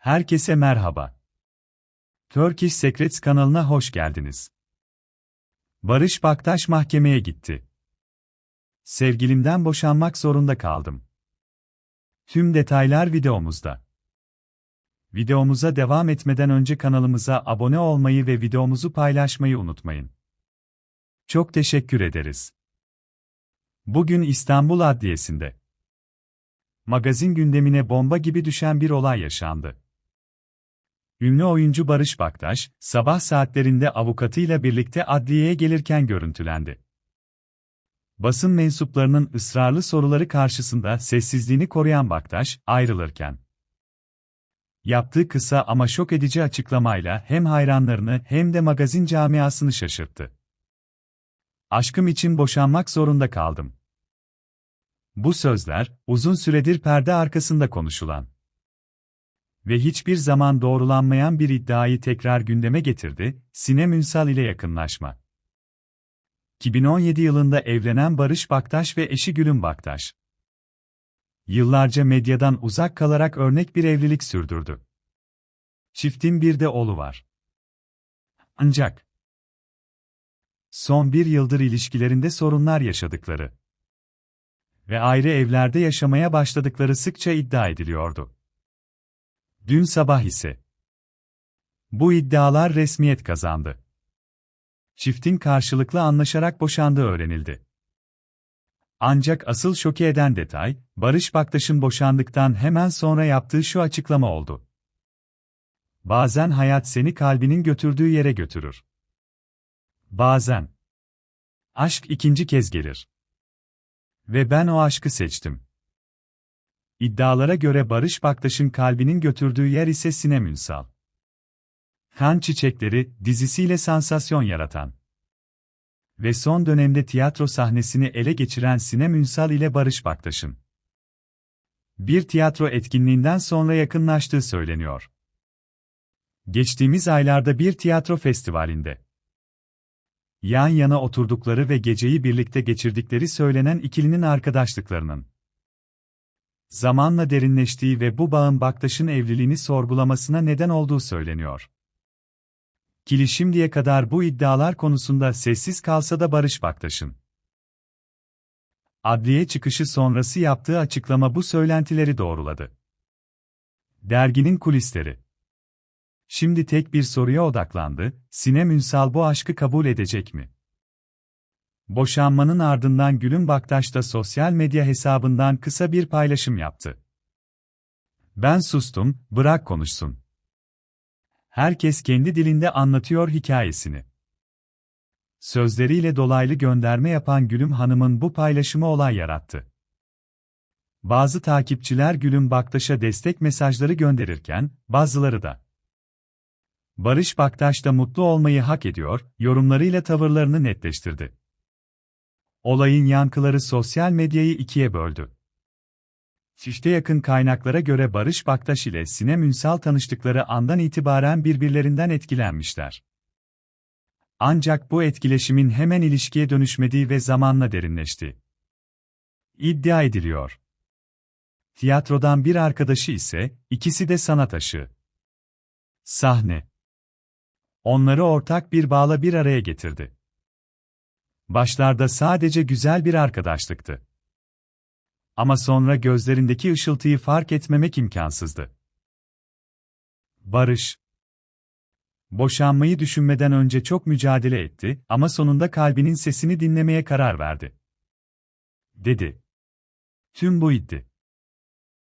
Herkese merhaba. Turkish Secrets kanalına hoş geldiniz. Barış Baktaş mahkemeye gitti. Sevgilimden boşanmak zorunda kaldım. Tüm detaylar videomuzda. Videomuza devam etmeden önce kanalımıza abone olmayı ve videomuzu paylaşmayı unutmayın. Çok teşekkür ederiz. Bugün İstanbul Adliyesi'nde magazin gündemine bomba gibi düşen bir olay yaşandı. Ünlü oyuncu Barış Baktaş, sabah saatlerinde avukatıyla birlikte adliyeye gelirken görüntülendi. Basın mensuplarının ısrarlı soruları karşısında sessizliğini koruyan Baktaş, ayrılırken yaptığı kısa ama şok edici açıklamayla hem hayranlarını hem de magazin camiasını şaşırttı. Aşkım için boşanmak zorunda kaldım. Bu sözler, uzun süredir perde arkasında konuşulan ve hiçbir zaman doğrulanmayan bir iddiayı tekrar gündeme getirdi, Sinem Ünsal ile yakınlaşma. 2017 yılında evlenen Barış Baktaş ve eşi Gülüm Baktaş. Yıllarca medyadan uzak kalarak örnek bir evlilik sürdürdü. Çiftin bir de oğlu var. Ancak son bir yıldır ilişkilerinde sorunlar yaşadıkları ve ayrı evlerde yaşamaya başladıkları sıkça iddia ediliyordu. Dün sabah ise bu iddialar resmiyet kazandı. Çiftin karşılıklı anlaşarak boşandığı öğrenildi. Ancak asıl şoke eden detay, Barış Baktaş'ın boşandıktan hemen sonra yaptığı şu açıklama oldu. Bazen hayat seni kalbinin götürdüğü yere götürür. Bazen. Aşk ikinci kez gelir. Ve ben o aşkı seçtim. İddialara göre Barış Baktaş'ın kalbinin götürdüğü yer ise Sinem Ünsal. Kan Çiçekleri dizisiyle sansasyon yaratan ve son dönemde tiyatro sahnesini ele geçiren Sinem Ünsal ile Barış Baktaş'ın bir tiyatro etkinliğinden sonra yakınlaştığı söyleniyor. Geçtiğimiz aylarda bir tiyatro festivalinde yan yana oturdukları ve geceyi birlikte geçirdikleri söylenen ikilinin arkadaşlıklarının zamanla derinleştiği ve bu bağın Baktaş'ın evliliğini sorgulamasına neden olduğu söyleniyor. Kili şimdiye kadar bu iddialar konusunda sessiz kalsa da Barış Baktaş'ın adliye çıkışı sonrası yaptığı açıklama bu söylentileri doğruladı. Derginin kulisleri Şimdi tek bir soruya odaklandı, Sinem Ünsal bu aşkı kabul edecek mi? Boşanmanın ardından Gülün Baktaş da sosyal medya hesabından kısa bir paylaşım yaptı. Ben sustum, bırak konuşsun. Herkes kendi dilinde anlatıyor hikayesini. Sözleriyle dolaylı gönderme yapan Gülüm Hanım'ın bu paylaşımı olay yarattı. Bazı takipçiler Gülüm Baktaş'a destek mesajları gönderirken, bazıları da Barış Baktaş da mutlu olmayı hak ediyor, yorumlarıyla tavırlarını netleştirdi. Olayın yankıları sosyal medyayı ikiye böldü. Çifte yakın kaynaklara göre Barış Baktaş ile Sinem Ünsal tanıştıkları andan itibaren birbirlerinden etkilenmişler. Ancak bu etkileşimin hemen ilişkiye dönüşmediği ve zamanla derinleşti. İddia ediliyor. Tiyatrodan bir arkadaşı ise, ikisi de sanat aşığı. Sahne. Onları ortak bir bağla bir araya getirdi. Başlarda sadece güzel bir arkadaşlıktı. Ama sonra gözlerindeki ışıltıyı fark etmemek imkansızdı. Barış Boşanmayı düşünmeden önce çok mücadele etti ama sonunda kalbinin sesini dinlemeye karar verdi. Dedi. Tüm bu iddi.